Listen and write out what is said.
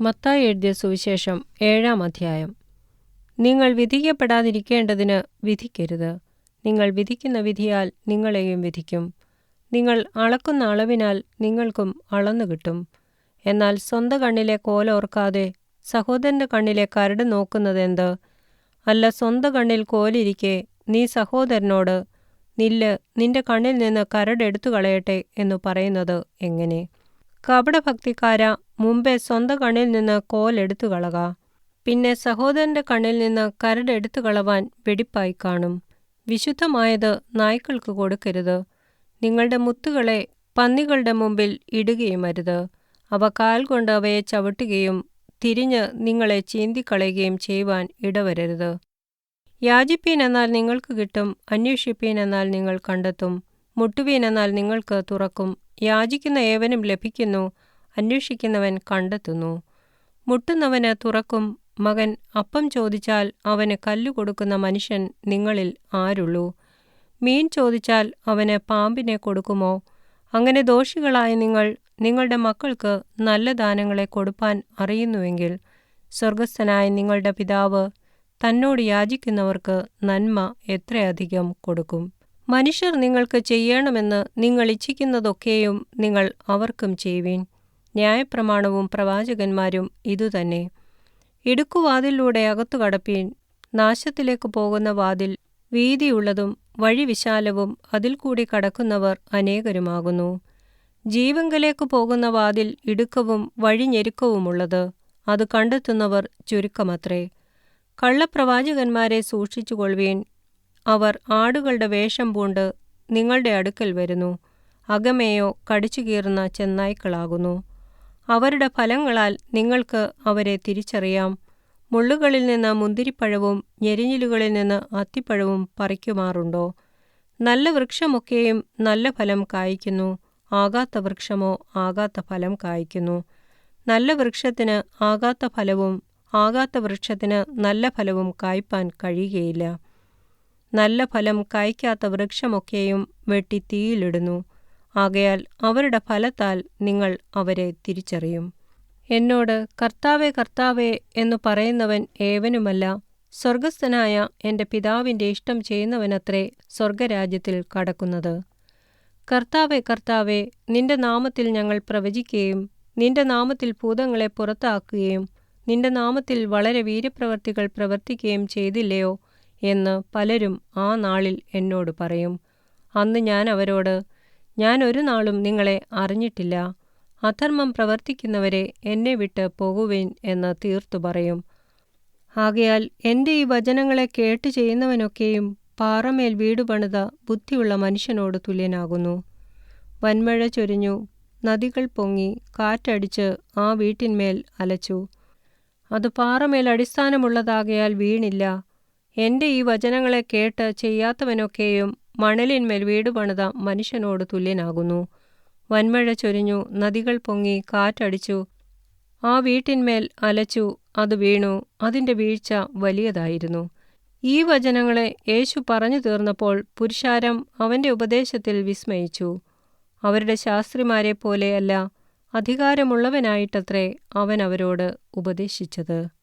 മത്തായി എഴുതിയ സുവിശേഷം ഏഴാം അധ്യായം. നിങ്ങൾ വിധിക്കപ്പെടാതിരിക്കേണ്ടതിന് വിധിക്കരുത്. നിങ്ങൾ വിധിക്കുന്ന വിധിയാൽ നിങ്ങളെയും വിധിക്കും. നിങ്ങൾ അളക്കുന്ന അളവിനാൽ നിങ്ങൾക്കും അളന്നു കിട്ടും. എന്നാൽ സ്വന്തം കണ്ണിലെ കോലോർക്കാതെ സഹോദരന്റെ കണ്ണിലെ കരട് നോക്കുന്നതെന്ത്? അല്ല സ്വന്തം കണ്ണിൽ കോലിരിക്കെ നീ സഹോദരനോട് നില്ല് നിന്റെ കണ്ണിൽ നിന്ന് കരട് എടുത്തു കളയട്ടെ എന്നു പറയുന്നത് എങ്ങനെ? കപടഭക്തിക്കാര മുമ്പേ സ്വന്തം കണ്ണിൽ നിന്ന് കോൽ എടുത്തു കളക. പിന്നെ സഹോദരന്റെ കണ്ണിൽ നിന്ന് കരട് എടുത്തു കളവാൻ വെടിപ്പായി കാണും. വിശുദ്ധമായത് നായ്ക്കൾക്ക് കൊടുക്കരുത്. നിങ്ങളുടെ മുത്തുകളെ പന്നികളുടെ മുമ്പിൽ ഇടുകയും അരുത്. അവ കാൽ കൊണ്ട് അവയെ ചവിട്ടുകയും തിരിഞ്ഞ് നിങ്ങളെ ചീന്തിക്കളയുകയും ചെയ്യുവാൻ ഇടവരരുത്. യാചിപ്പീൻ എന്നാൽ നിങ്ങൾക്ക് കിട്ടും അന്വേഷിപ്പീൻ എന്നാൽ നിങ്ങൾ കണ്ടെത്തും. മുട്ടുവീൻ എന്നാൽ നിങ്ങൾക്ക് തുറക്കും. യാചിക്കുന്ന ഏവനും ലഭിക്കുന്നു. അന്വേഷിക്കുന്നവൻ കണ്ടെത്തുന്നു. മുട്ടുന്നവന് തുറക്കും. മകൻ അപ്പം ചോദിച്ചാൽ അവന് കല്ലു കൊടുക്കുന്ന മനുഷ്യൻ നിങ്ങളിൽ ആരുള്ളൂ? മീൻ ചോദിച്ചാൽ അവന് പാമ്പിനെ കൊടുക്കുമോ? അങ്ങനെ ദോഷികളായ നിങ്ങൾ നിങ്ങളുടെ മക്കൾക്ക് നല്ല ദാനങ്ങളെ കൊടുപ്പാൻ അറിയുന്നുവെങ്കിൽ സ്വർഗസ്ഥനായ നിങ്ങളുടെ പിതാവ് തന്നോട് യാചിക്കുന്നവർക്ക് നന്മ എത്രയധികം കൊടുക്കും? മനുഷ്യർ നിങ്ങൾക്ക് ചെയ്യണമെന്ന് നിങ്ങൾ ഇച്ഛിക്കുന്നതൊക്കെയും നിങ്ങൾ അവർക്കും ചെയ്യുവീൻ. ന്യായപ്രമാണവും പ്രവാചകന്മാരും ഇതുതന്നെ ഇടുക്കുവാതിലൂടെ അകത്തു കടപ്പീൻ. നാശത്തിലേക്ക് പോകുന്ന വാതിൽ വീതിയുള്ളതും വഴി വിശാലവും അതിൽ കൂടി കടക്കുന്നവർ അനേകരുമാകുന്നു. ജീവങ്കലേക്ക് പോകുന്ന വാതിൽ ഇടുക്കവും വഴി ഞെരുക്കവുമുള്ളത് അത് കണ്ടെത്തുന്നവർ ചുരുക്കമത്രേ. കള്ളപ്രവാചകന്മാരെ സൂക്ഷിച്ചുകൊള്ളുവീൻ. അവർ ആടുകളുടെ വേഷം പൂണ്ട് നിങ്ങളുടെ അടുക്കൽ വരുന്നു. അകമേയോ കടിച്ചു കീറുന്ന ചെന്നായ്ക്കളാകുന്നു. അവരുടെ ഫലങ്ങളാൽ നിങ്ങൾക്ക് അവരെ തിരിച്ചറിയാം. മുള്ളുകളിൽ നിന്ന് മുന്തിരിപ്പഴവും ഞെരിഞ്ഞിലുകളിൽ നിന്ന് അത്തിപ്പഴവും പറിക്കുമാറുണ്ടോ? നല്ല വൃക്ഷമൊക്കെയും നല്ല ഫലം കായ്ക്കുന്നു. ആകാത്ത വൃക്ഷമോ ആകാത്ത ഫലം കായ്ക്കുന്നു. നല്ല വൃക്ഷത്തിന് ആകാത്ത ഫലവും ആകാത്ത വൃക്ഷത്തിന് നല്ല ഫലവും കായ്പാൻ കഴിയുകയില്ല. നല്ല ഫലം കായ്ക്കാത്ത വൃക്ഷമൊക്കെയും വെട്ടി തീയിലിടുന്നു. ആകയാൽ അവരുടെ ഫലത്താൽ നിങ്ങൾ അവരെ തിരിച്ചറിയും. എന്നോട് കർത്താവെ കർത്താവെ എന്നു പറയുന്നവൻ ഏവനുമല്ല സ്വർഗസ്ഥനായ എന്റെ പിതാവിന്റെ ഇഷ്ടം ചെയ്യുന്നവനത്രേ സ്വർഗരാജ്യത്തിൽ കടക്കുന്നത്. കർത്താവെ കർത്താവെ നിന്റെ നാമത്തിൽ ഞങ്ങൾ പ്രവചിക്കുകയും നിന്റെ നാമത്തിൽ ഭൂതങ്ങളെ പുറത്താക്കുകയും നിന്റെ നാമത്തിൽ വളരെ വീര്യപ്രവർത്തികൾ പ്രവർത്തിക്കുകയും ചെയ്തില്ലയോ? എന്ന് പലരും ആ നാളിൽ എന്നോട് പറയും. അന്ന് ഞാൻ അവരോട് ഞാൻ ഒരു നാളും നിങ്ങളെ അറിഞ്ഞിട്ടില്ല. അധർമ്മം പ്രവർത്തിക്കുന്നവരെ എന്നെ വിട്ട് പോകുവിൻ എന്ന് തീർത്തു പറയും. ആകയാൽ എന്റെ ഈ വചനങ്ങളെ കേട്ട് ചെയ്യുന്നവനൊക്കെയും പാറമേൽ വീട് പണിത ബുദ്ധിയുള്ള മനുഷ്യനോട് തുല്യനാകുന്നു. വൻമഴ ചൊരിഞ്ഞു നദികൾ പൊങ്ങി കാറ്റടിച്ച് ആ വീട്ടിന്മേൽ അലച്ചു. അത് പാറമേൽ അടിസ്ഥാനമുള്ളതാകയാൽ വീണില്ല. എന്റെ ഈ വചനങ്ങളെ കേട്ട് ചെയ്യാത്തവനൊക്കെയും മണലിന്മേൽ വീട് പണിത മനുഷ്യനോട് തുല്യനാകുന്നു. വൻമഴ ചൊരിഞ്ഞു നദികൾ പൊങ്ങി കാറ്റടിച്ചു. ആ വീട്ടിന്മേൽ അലച്ചു അത് വീണു അതിന്റെ വീഴ്ച വലിയതായിരുന്നു. ഈ വചനങ്ങളെ യേശു പറഞ്ഞു തീർന്നപ്പോൾ പുരുഷാരം അവന്റെ ഉപദേശത്തിൽ വിസ്മയിച്ചു. അവരുടെ ശാസ്ത്രിമാരെ പോലെയല്ല അധികാരമുള്ളവനായിട്ടത്രേ അവൻ അവരോട് ഉപദേശിച്ചത്.